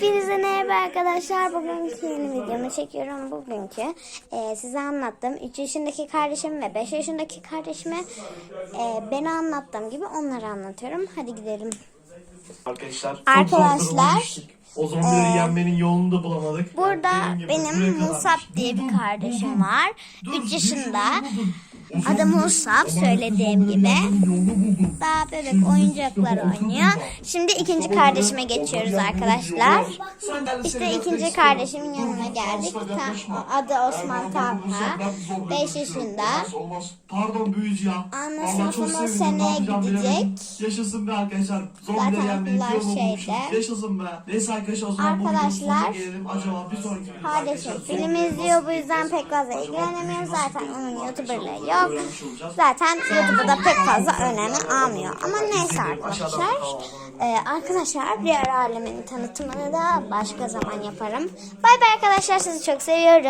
Hepinize merhaba arkadaşlar. Bugünkü yeni videomu çekiyorum. Bugünkü e, size anlattım. 3 yaşındaki kardeşim ve 5 yaşındaki kardeşime e, beni anlattığım gibi onları anlatıyorum. Hadi gidelim. Arkadaşlar, Arkadaşlar, o zombileri yenmenin yolunu da bulamadık. Burada benim kadar Musab diye bir Dur, dur, kardeşim dur. var. Dur, 3 bir yaşında. yolunu buldum. O Adı zombileri- Musab Aman söylediğim gibi. Daha bebek oyuncaklar oynuyor. Şimdi ikinci kardeşime geçiyoruz arkadaşlar. İşte ikinci kardeşimin yanına geldik. adı Osman Beş götürürüm. yaşında. Olmaz, olmaz. Pardon büyücü ya. Sevindim, seneye gidecek. Yaşasın be arkadaşlar. Yolunu bulmuşuz. şeyde. Yaşasın be. Neyse arkadaşlar o zaman Arkadaşlar, gelelim. Acaba bir sonraki Kardeşim film izliyor bu yüzden pek fazla Acaba ilgilenemiyoruz. nasıl Zaten onun? YouTuber'lığı yok. Olacağız. Zaten YouTube'da pek fazla önemi almıyor. Ama neyse arkadaşlar. Ee, arkadaşlar diğer alemin tanıtımını da başka zaman yaparım. Bay bay arkadaşlar sizi çok seviyorum.